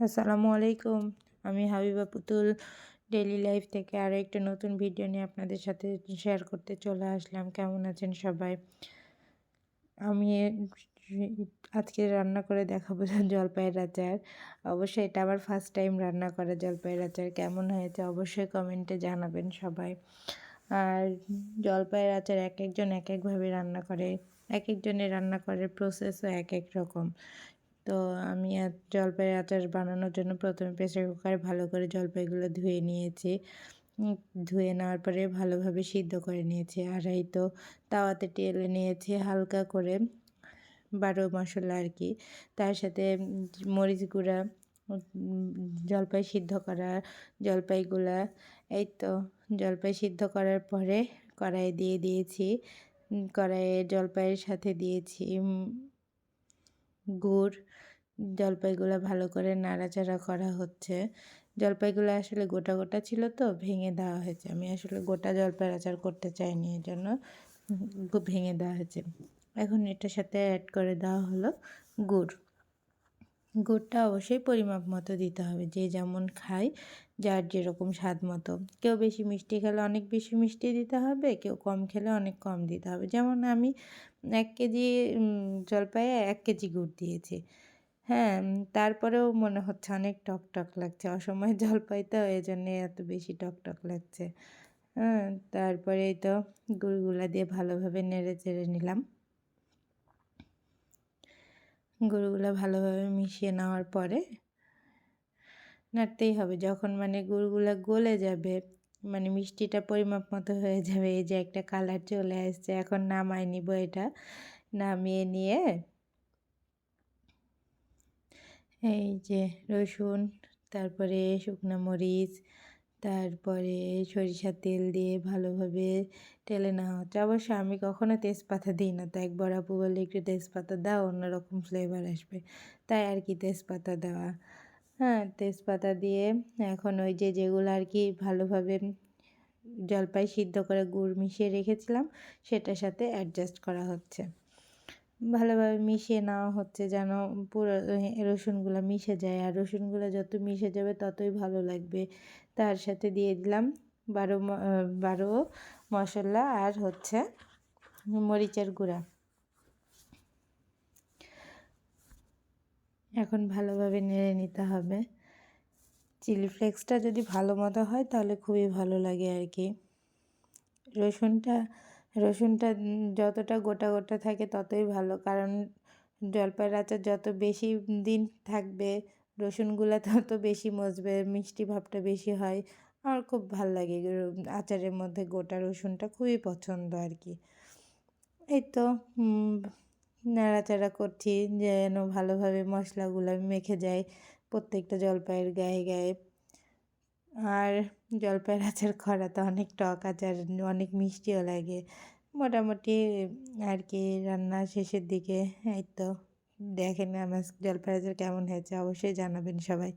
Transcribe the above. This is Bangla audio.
আসসালামু আলাইকুম। আমি হাবিবা পুতুল। ডেলি লাইফ থেকে আরও একটা নতুন ভিডিও নিয়ে আপনাদের সাথে শেয়ার করতে চলে আসলাম। কেমন আছেন সবাই? আমি আজকে রান্না করে দেখাবো জলপাইয়ের আচার অবশ্যই এটা আমার ফার্স্ট টাইম রান্না করা জলপাইয়ের আচার কেমন হয়েছে অবশ্যই কমেন্টে জানাবেন সবাই। আর জলপাইয়ের আচার এক একজন এক একভাবে রান্না করে। এক একজনের রান্না করার প্রসেসও এক এক রকম। তো আমি জলপাইয়ের আচার বানানোর জন্য প্রথমে প্রেসার কুকারে ভালো করে জলপাইগুলো ধুয়ে নিয়েছি। ধুয়ে নেওয়ার পরে ভালোভাবে সিদ্ধ করে নিয়েছি। আর এই তো তাওয়াতে টেলে নিয়েছি হালকা করে বারো মশলা আর কি। তার সাথে মরিচ গুঁড়া জলপাই সিদ্ধ করা জলপাইগুলা, এই তো জলপাই সিদ্ধ করার পরে কড়াই দিয়ে দিয়েছি। কড়াইয়ে জলপাইয়ের সাথে দিয়েছি গুড়, জলপাইগুলো ভালো করে নাড়াচাড়া করা হচ্ছে। জলপাইগুলো আসলে গোটা গোটা ছিল তো, ভেঙে দেওয়া হয়েছে। আমি আসলে গোটা জলপাইয়ের আচার করতে চাইনি এই জন্য ভেঙে দেওয়া হয়েছে। এখন এটার সাথে অ্যাড করে দেওয়া হলো গুড়। গুড়টা অবশ্যই পরিমাপ মতো দিতে হবে। যে যেমন খায়, যার যেরকম স্বাদ মতো। কেউ বেশি মিষ্টি খেলে অনেক বেশি মিষ্টি দিতে হবে, কেউ কম খেলে অনেক কম দিতে হবে। যেমন আমি এক কেজি জলপাইয়ে এক কেজি গুড় দিয়েছি। হ্যাঁ তারপরেও মনে হচ্ছে অনেক টক টক লাগছে। অসময় জলপাই তো এই জন্যে এত বেশি টক টক লাগছে। হ্যাঁ তারপরে তো গুড়গুলা দিয়ে ভালোভাবে নেড়ে চেড়ে নিলাম। গুড়গুলো ভালোভাবে মিশিয়ে নেওয়ার পরে নাড়তেই হবে। যখন মানে গুড়গুলো গলে যাবে মানে মিষ্টিটা পরিমাপ মতো হয়ে যাবে, এই যে একটা কালার চলে আসছে, এখন নামাই নিব এটা। নামিয়ে নিয়ে এই যে রসুন, তারপরে শুকনো মরিচ তারপরে সরিষার তেল দিয়ে ভালোভাবে টেলে নেওয়া হচ্ছে। অবশ্য আমি কখনো তেজপাতা দিই না, তো একবার আপু বলে একটু তেজপাতা দাও, অন্যরকম ফ্লেভার আসবে। তাই আর কি তেজপাতা দেওয়া। হ্যাঁ তেজপাতা দিয়ে এখন ওই যে যেগুলো আর কি ভালোভাবে জলপাই সিদ্ধ করে গুড় মিশিয়ে রেখেছিলাম, সেটার সাথে অ্যাডজাস্ট করা হচ্ছে। ভালোভাবে মিশিয়ে নেওয়া হচ্ছে যেন পুরো রসুনগুলো মিশে যায়। আর রসুনগুলো যত মিশে যাবে ততই ভালো লাগবে। তার সাথে দিয়ে দিলাম বারো বারো মশলা আর হচ্ছে মরিচের গুঁড়া। এখন ভালোভাবে নেড়ে নিতে হবে। চিলি ফ্লেক্সটা যদি ভালো মতো হয় তাহলে খুবই ভালো লাগে আর কি। রসুনটা রসুনটা যতটা গোটা গোটা থাকে ততই ভালো। কারণ জলপাইয়ের আচার যত বেশি দিন থাকবে, রসুনগুলো তত বেশি মজবে, মিষ্টি ভাবটা বেশি হয়। আমার খুব ভালো লাগে আচারের মধ্যে গোটা রসুনটা, খুবই পছন্দ আর কি। এই তো নাড়াচাড়া করছি, যেন ভালোভাবে মশলাগুলো মেখে যায় প্রত্যেকটা জলপাইয়ের গায়ে গায়ে। আর জলপাইয়ের আচার করা তো অনেক টক আচার, অনেক মিষ্টিও লাগে। মোটামুটি আর কি রান্না শেষের দিকে, এই তো। দেখেন আমার জলপাই আচার কেমন হয়েছে, অবশ্যই জানাবেন সবাই।